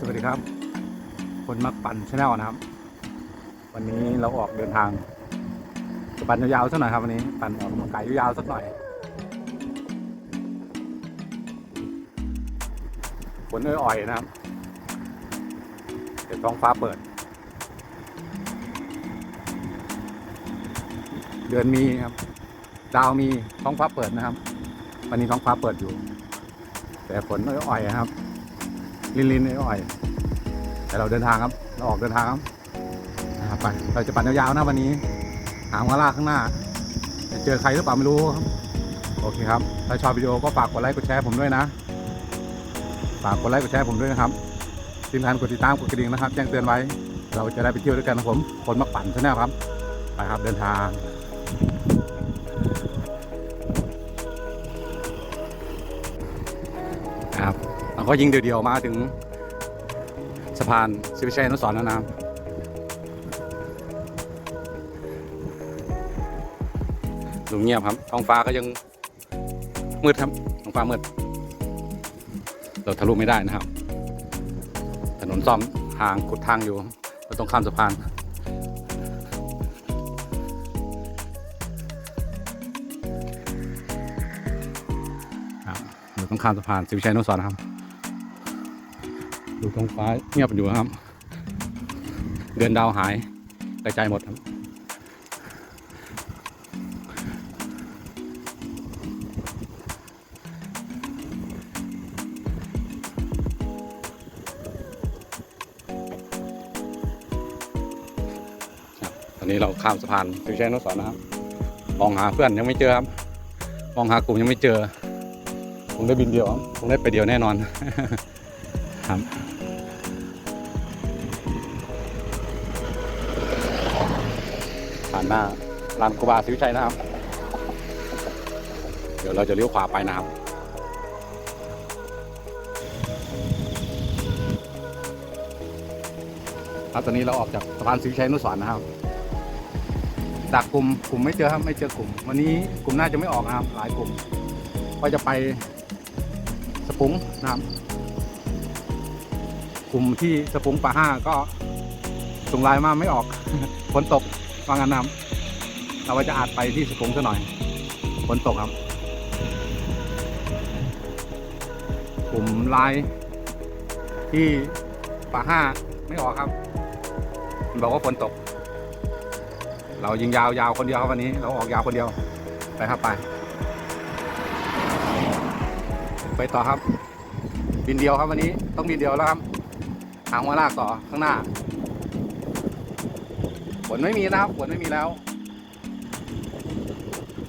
สวัสดีครับ คนมักปั่นชาแนลนะครับ วันนี้เราออกเดินทางจะปั่นยาวๆสักหน่อยครับวันนี้ปั่นออกกำลังกายยาวๆสักหน่อยฝนอ่อยๆนะครับเดี๋ยวท้องฟ้าเปิด เดือนมีครับ ดาวมีท้องฟ้าเปิดนะครับ วันนี้ท้องฟ้าเปิดอยู่ แต่ฝนอ่อยๆนะครับ ลินๆอ่อยแต่เราเดินทางครับ เราออกเดินทางครับไปเราจะปั่นยาวๆนะวันนี้ หางวาล่ากข้างหน้า จะเจอใครหรือเปล่าไม่รู้ครับ โอเคครับ ถ้าชอบวิดีโอก็ฝากกดไลค์กดแชร์ผมด้วยนะ ฝากกดไลค์กดแชร์ผมด้วยนะครับทีมงานกดติดตามกดกระดิ่งนะครับ แจ้งเตือนไว้ เราจะได้ไปเที่ยวด้วยกันนะผม คนมาปั่นชาแนลครับ ไปครับเดินทาง ก็ยิงเดียวๆมาถึงสะพานสิวิชัยนุสรณ์แล้วนะครับดูเงียบครับท้องฟ้าก็ยังมืดครับท้องฟ้ามืด เราทะลุไม่ได้นะครับ ถนนซ่อมทางขุดทางอยู่เราต้องข้ามสะพานเราต้องข้ามสะพานสิวิชัยนุสรนะครับ ดูท้องฟ้าเงียบอยู่ครับ เดือนดาวหายกระจายหมดครับ ตอนนี้เราข้ามสะพานสิวิชัยอนุสรณ์นะครับมองหาเพื่อนยังไม่เจอครับมองหากลุ่มยังไม่เจอคงได้บินเดียวครับคงได้ไปเดียวแน่นอน ครับผ่านหน้าลานครูบาศรีวิชัยนะครับ เดี๋ยวเราจะเลี้ยวขวาไปนะครับครับตอนนี้เราออกจากสะพานศรีวิชัยนุสร์นะครับดักกลุ่มกลุ่มไม่เจอครับไม่เจอกลุ่ม วันนี้กลุ่มน่าจะไม่ออกนะครับหลายกลุ่ม ก็จะไปสปุงนะครับ กลุ่มที่สปุงป่าห้าก็ส่งไลน์มาไม่ออกฝนตกวางั้นนะครับเราจะอาจไปที่สปุงซะหน่อยฝนตกครับ กลุ่มไลน์ที่ป่าห้าไม่ออกครับมันบอกว่าฝนตก เรายิงยาวๆคนเดียวครับวันนี้ เราออกยาวคนเดียวไปครับไปไปต่อครับบินเดียวครับวันนี้ต้องบินเดียวแล้วครับ หางหัวลากต่อข้างหน้าฝนไม่มีนะครับฝนไม่มีแล้ว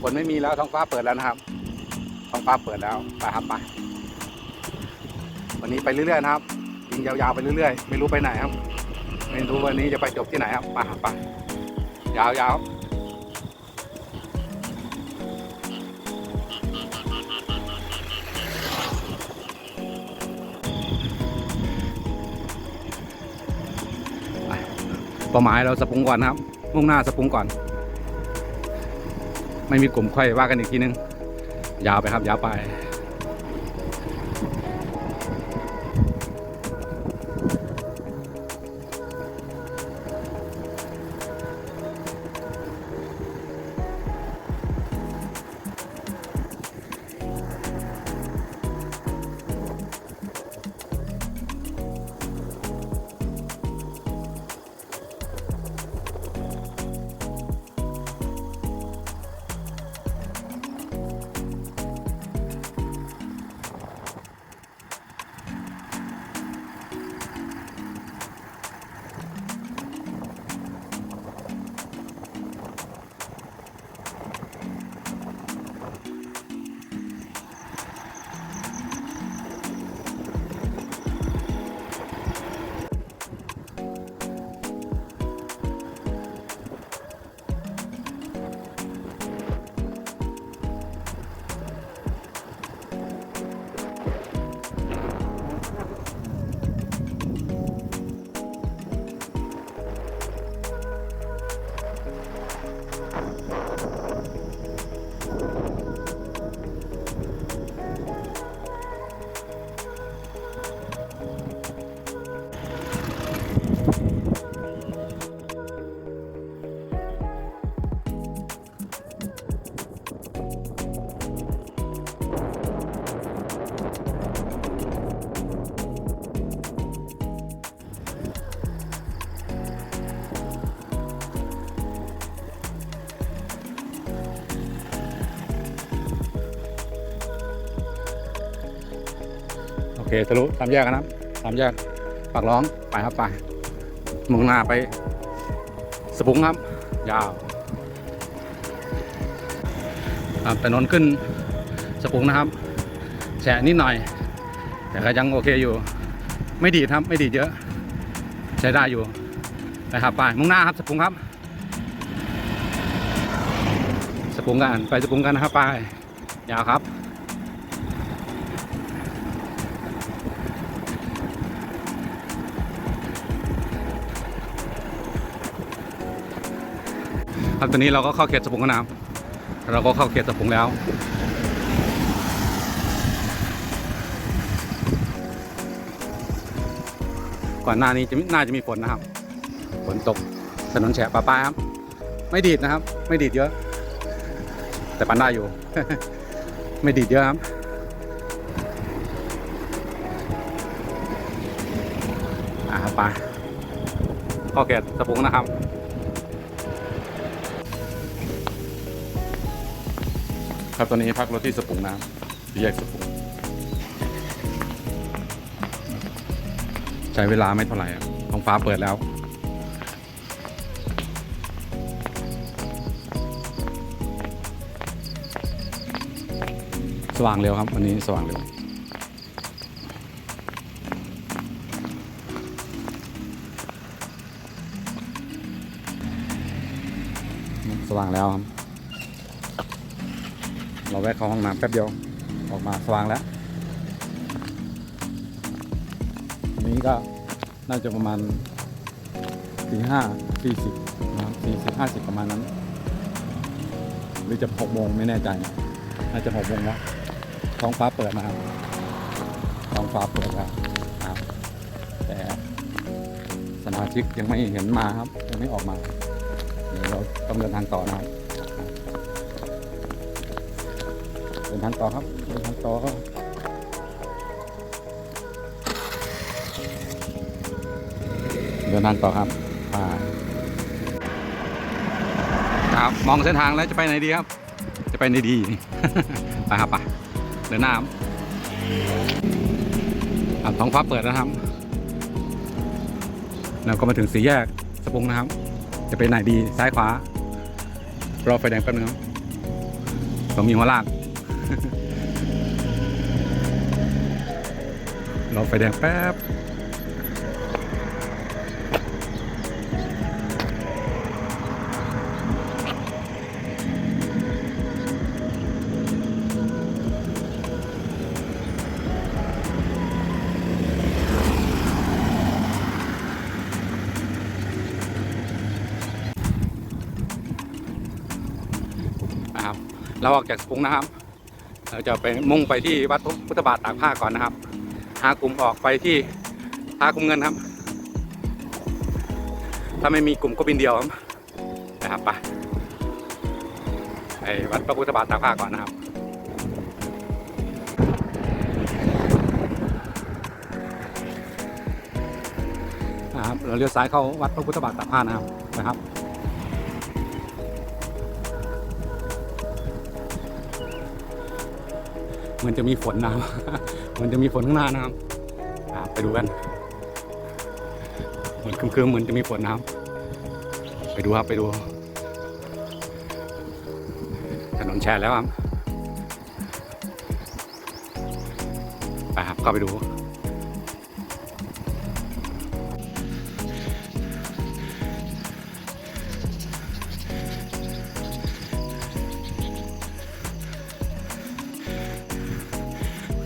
ฝนไม่มีแล้วท้องฟ้าเปิดแล้วนะครับท้องฟ้าเปิดแล้วไปครับไปวันนี้ไปเรื่อยๆนะครับยิงยาวๆไปเรื่อยๆ ไม่รู้ไปไหนครับ ไม่รู้วันนี้จะไปจบที่ไหนครับไปครับไปยาวๆ เป้าหมายเราสปุงก่อนครับ มุ่งหน้าสปุงก่อน ไม่มีกลุ่มค่อยว่ากันอีกทีนึง ยาวไปครับยาวไป เคทะลุสามแยกนะครับสามแยกปากร้องไปครับไปมุ่งหน้าไป สปุงครับ ยาวครับถนนขึ้นสปุงนะครับแฉะนิดหน่อย แต่ก็ยังโอเคอยู่ ไม่ดีครับไม่ดีเยอะ ใช้ได้อยู่ไปครับไปมุ่งหน้าครับสปุงครับ สปุงกันไปสปุงกันนะครับไปยาวครับ ครับตอนนี้เราก็เข้าเขตสปุงแล้วนะครับเราก็เข้าเขตสปุงแล้วก่อนหน้านี้จะน่าจะมีฝนนะครับฝนตกถนนแฉะปะปาครับ ไม่ดีดนะครับ ไม่ดีดเยอะ แต่ปันได้อยู่ ไม่ดีดเยอะครับอ่าไปเข้าเขตสปุงนะครับ ครับตอนนี้พักรถที่สปุงน้ำที่แยกสปุงใช้เวลาไม่เท่าไหร่อะท้องฟ้าเปิดแล้ว สว่างเร็วครับ วันนี้สว่างเร็วสว่างแล้วครับ แวะเข้าห้องน้ำแป๊บเดียว ออกมาสว่างแล้วอันนี้ก็น่าจะประมาณตีห้าสี่สิบนะครับสี่สิบห้าสิบประมาณนั้น หรือจะหกโมงไม่แน่ใจน่าจะหกโมงแล้วท้องฟ้าเปิดนะครับท้องฟ้าเปิดแล้วครับแต่สมาชิกยังไม่เห็นมาครับยังไม่ออกมา เดี๋ยวเราต้องเดินทางต่อนะครับ เดินทางต่อครับเดินทางต่อครับเดินทางต่อครับไปครับมองเส้นทางแล้วจะไปไหนดีครับ จะไปไหนดีไปครับไปเดินหน้าครับท้องฟ้าเปิดแล้วครับเราก็มาถึงสี่แยกสปุงนะครับ จะไปไหนดีซ้ายขวารอไฟแดงแป๊บนึงครับผมมีหัวลาก รอไฟแดงแป๊บนะครับเราออกจากสปุงนะครับ เราจะไปมุ่งไปที่วัดพุทธบาทตากผ้าก่อนนะครับ หากลุ่มออกไปที่หากลุ่มเงินครับ ถ้าไม่มีกลุ่มก็บินเดียวครับนะครับไปไปวัดพระพุทธบาทตากผ้าก่อนนะครับนะครับเราเลี้ยวซ้ายเข้าวัดพระพุทธบาทตากผ้านะครับนะครับ มันจะมีฝนนะครับเหมันจะมีฝนข้างหน้านะครับไปดูกันเหมือนคืมๆเหมือนจะมีฝนนะครับไปดูครับไปดู ถนนแชร์แล้วครับไปครับเข้าไปดู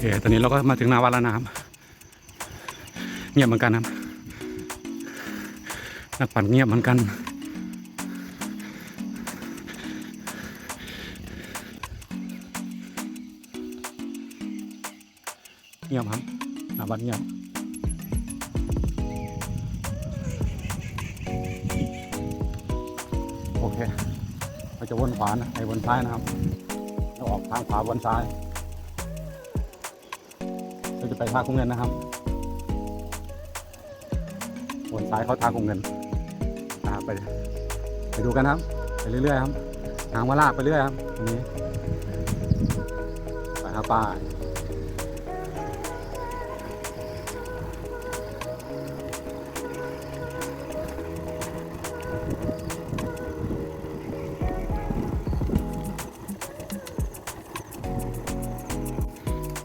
เคตอนนี้เราก็มาถึงนาวัดล้วนะครับเงียบเหมือนกันครับนักปั่นเงียบเหมือนกัน เงียบครับหนาวัดเงียบโอเคเราจะวนขวานะไอ้วนซ้ายนะครับเราออกทางขวาวนซ้าย จะไปพาคุ้งเงินนะครับวนซ้ายเขาทางคุ้งเงินไปไปดูกันครับ ไปเรื่อยๆครับหางว่าลากไปเรื่อยครับตรงนี้ไปครัป้า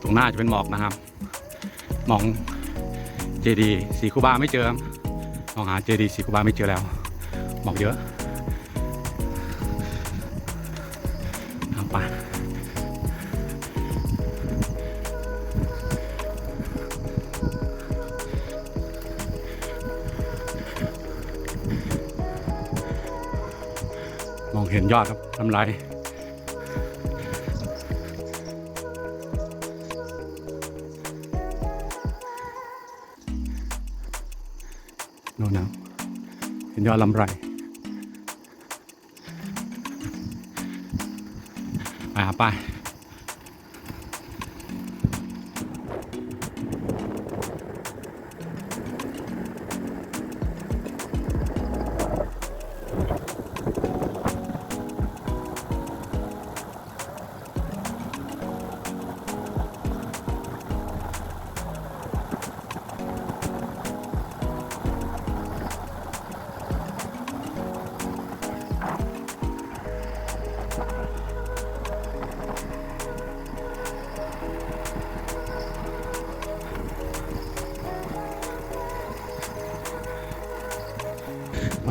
ตรงหน้าจะเป็นหมอกนะครับ มองเจดีสีคูบาไม่เจอครับมองหาเจดีสีคูบาไม่เจอแล้วหมอกเยอะเอาไปมองเห็นยอดครับทำไร ห็นยอดลำไรไปหาไป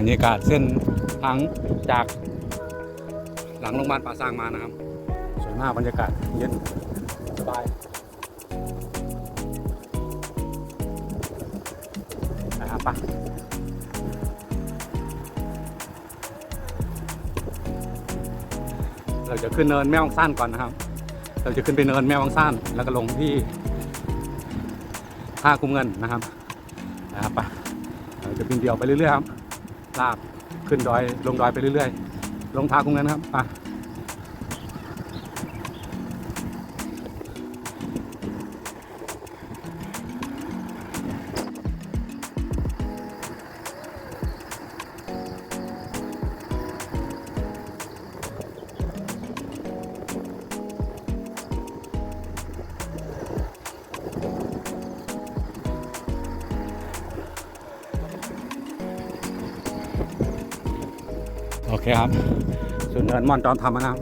รรยากาศเส้นทางจาก หลังโรงพยาบาลป่าซางมานะครับ สวยมากบรรยากาศเย็นสบายนะครับปะเราจะขึ้นเนินแม่วังซ่านก่อนนะครับ เราจะขึ้นไปเนินแม่วังซ่านแล้วก็ลงที่ท่าคุ้มเงินนะครับนะครับปะเราจะบินเดียวไปเรื่อยๆครับ ลาบขึ้นดอยลงดอยไปเรื่อยๆ ลงทางตรงนั้นครับไป ส่วนเนินมอนจอมทำนะครับ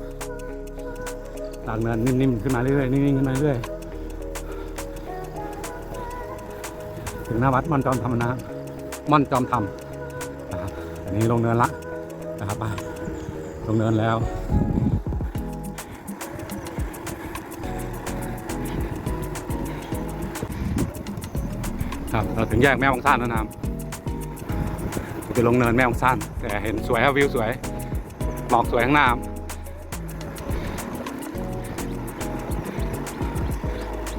หลังเนินนิ่มๆขึ้นมาเรื่อยๆนิ่งๆขึ้นมาเรื่อยถึงหน้าวัดมอนจอมทำนะครับม่อนจอมทำนะครับอันนี้ลงเนินละนะครับไปลงเนินแล้วครับเราถึงแยกแม่วงซ่านแล้วนะครับจะลงเนินแม่วงซ่านแต่เห็นสวยครับวิวสวย มอกสวยข้างหน้า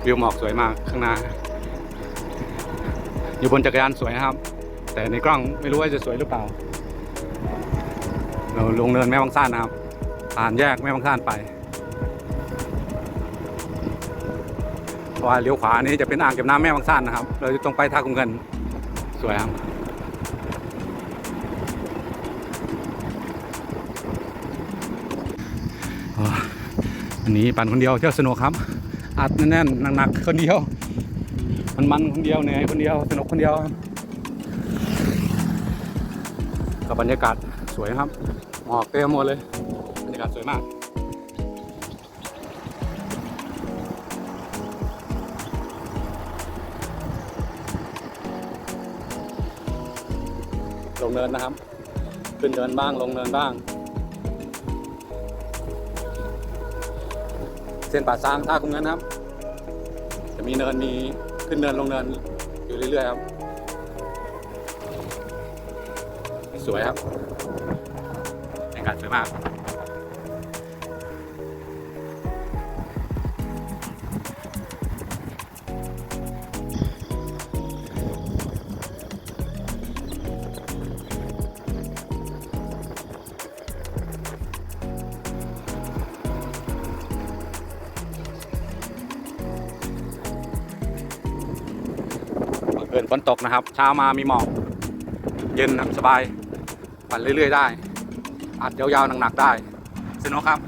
วิวหมอกสวยมากข้างหน้า อยู่บนจักรยานสวยนะครับ แต่ในกล้องไม่รู้ว่าจะสวยหรือเปล่า เราลงเนินแม่วังซ่านนะครับ ผ่านแยกแม่วังซ่านไปเพราะว่าเลี้ยวขวานี้จะเป็นอ่างเก็บน้ำแม่วังซ่านนะครับ เราจะตรงไปท่ากุมเงินสวยครับ อันนี้ปั่นคนเดียวเที่ยวสนุกครับ อัดแน่นๆหนักๆคนเดียว มันมันคนเดียวเหนื่อยคนเดียวสนุกคนเดียวกับบรรยากาศสวยครับหมอกเต็มหมดเลยบรรยากาศสวยมากลงเนินนะครับ ขึ้นเนินบ้างลงเนินบ้าง เส้นป่าซางท่าคุ้งนั้นครับ จะมีเนินมีขึ้นเนินลงเนินอยู่เรื่อยๆครับ สวยครับบรรยากาศสวยมาก ตกนะครับ เช้ามามีหมอก เย็นสบาย ปั่นเรื่อยๆได้ อัดยาวๆหนักๆได้สนุกครับ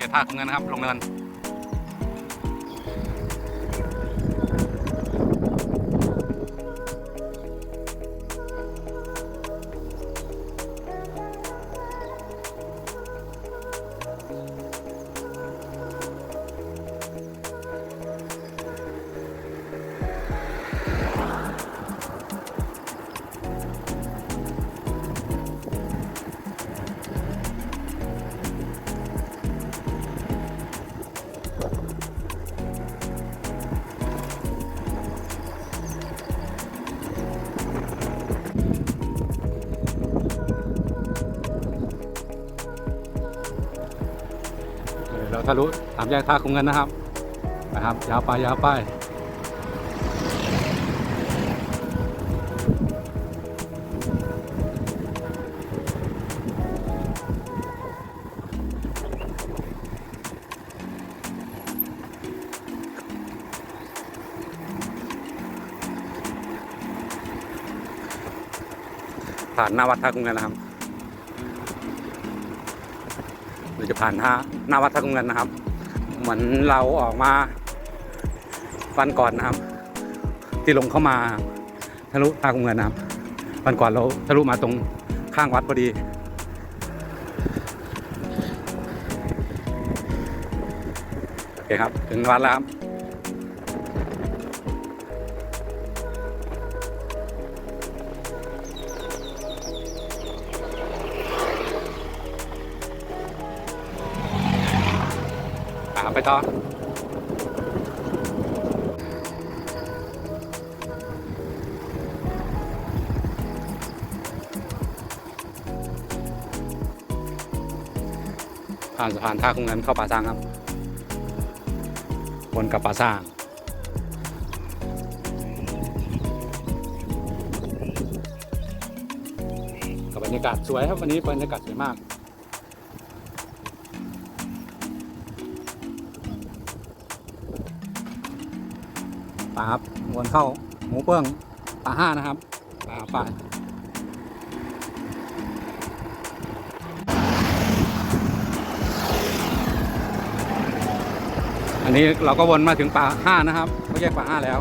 ครับไปเข้าเขตท่าคุ้งเงินนะครับ ลงเนิน ทะลุสามแยกท่าคุ้งเงินนะครับนะครับ ยาวไปยาวไปผ่านหน้าวัดท่าคุ้งเงินนะครับ จะผ่านหน้าหน้าวัดท่ากุงเงินนะครับ เหมือนเราออกมาวันก่อนนะครับ ที่ลงเข้ามาทะลุท่างเงินนะครับวันก่อนเราทะลุมาตรงข้างวัดพอดี โอเคครับ ถึงวัดแล้วครับ ไปต่อผ่านสะพานท่าคงเงินเข้าป่าซางครับวนกับป่าซางกับบรรยากาศสวยครับวันนี้บรรยากาศสวยมาก ป่าครับวนเข้าหมูเปิ้งปลาห้านะครับปลาปลาอันนี้เราก็วนมาถึงป่าห้านะครับเขาแยกป่าห้าแล้ว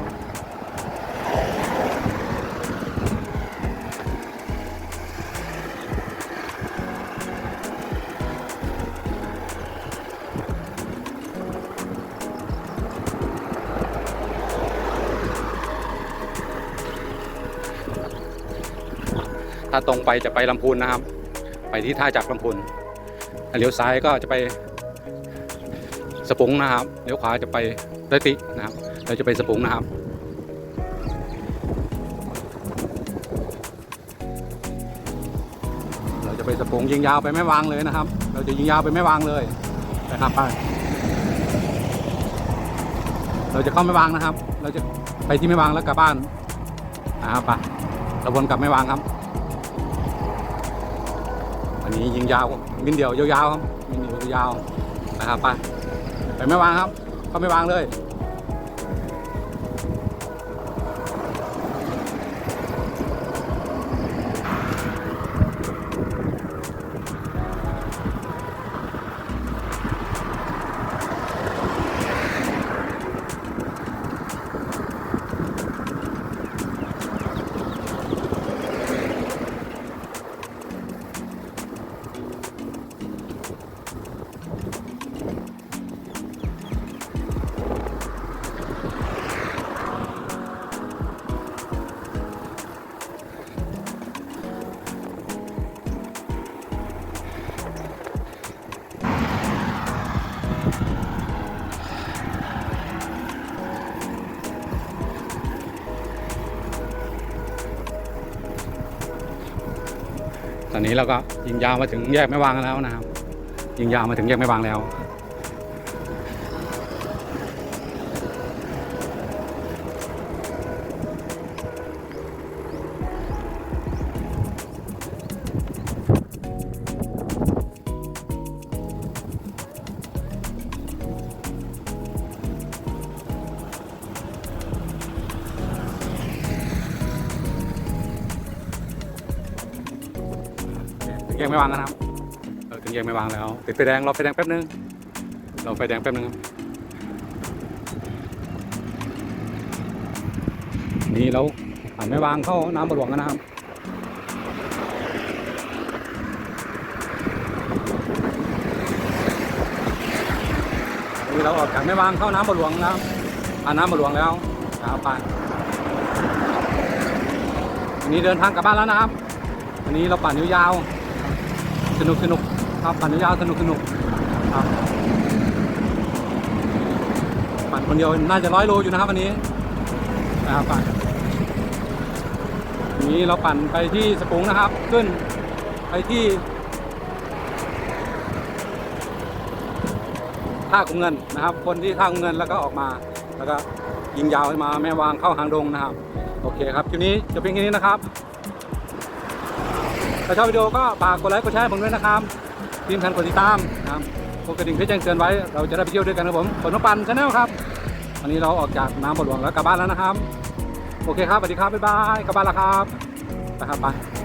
ตรงไปจะไปลำพูนนะครับ ไปที่ท่าจากลำพูนเลี้ยวซ้ายก็จะไปสปุงนะครับเลี้ยวขวาจะไปเรตินะครับ เราจะไปสปุงนะครับเราจะไปสปุงยิงยาวไปไม่วางเลยนะครับ เราจะยิงยาวไปไม่วางเลยนะครับไปเราจะเข้าไม่วางนะครับ เราจะไปที่ไม่วางแล้วกลับบ้านนะครับไปเราวนกลับไม่วางครับ นนี้ยิงยาวมินเดียวยาวๆครับมินเดียวยาวๆนะครับไปไปไม่วางครับก็ไม่วางเลย ตอนนี้เราก็ยิงยาวมาถึงแยกไม่วางแล้วนะครับ ยิงยาวมาถึงแยกไม่วางแล้วางแล้วนะครับโอเคถึงแยกไม่วางแล้ว ติดไฟแดงรอไฟแดงแป๊บนึงรอไฟแดงแป๊บนึงนี่เราผ่านไม่วางเข้าน้ำบหลวงกันนะครับนี่เราออกจากแม่วางเข้าน้ำบหลวงแล้วผ่านน้ำบหลวงแล้วครับผ่านนี้เดินทางกลับบ้านแล้วนะครับวันนี้เราปั่นยาวๆ สนุกสนุกครับปั่นยาวสนุกสนุกครับปั่นคนเดียวน่าจะร้อยโลอยู่นะครับวันนี้นะครับปั่นวันนี้เราปั่นไปที่สปุงนะครับ ขึ้นไปที่ท่ากุมเงินนะครับ คนที่ท่ากุมเงินแล้วก็ออกมา แล้วก็ยิงยาวมาแม่วางเข้าหางดงนะครับ โอเคครับคลิปนี้จะเป็นแค่นี้นะครับ ถ้าชอบวิดีโอก็ฝากกดไลค์กดแชร์ผมด้วยนะครับทีมทันกดติดตามนะครับกดกระดิ่งเพื่อแจ้งเตือนไว้ เราจะได้ไปเที่ยวด้วยกันครับผมฝนน้ำปันชาแนลครับวันนี้เราออกจากน้ำบ่หลวงแล้วกลับบ้านแล้วนะครับ โอเคครับสวัสดีครับบ๊ายบายกลับบ้านแล้วครับไปครับไป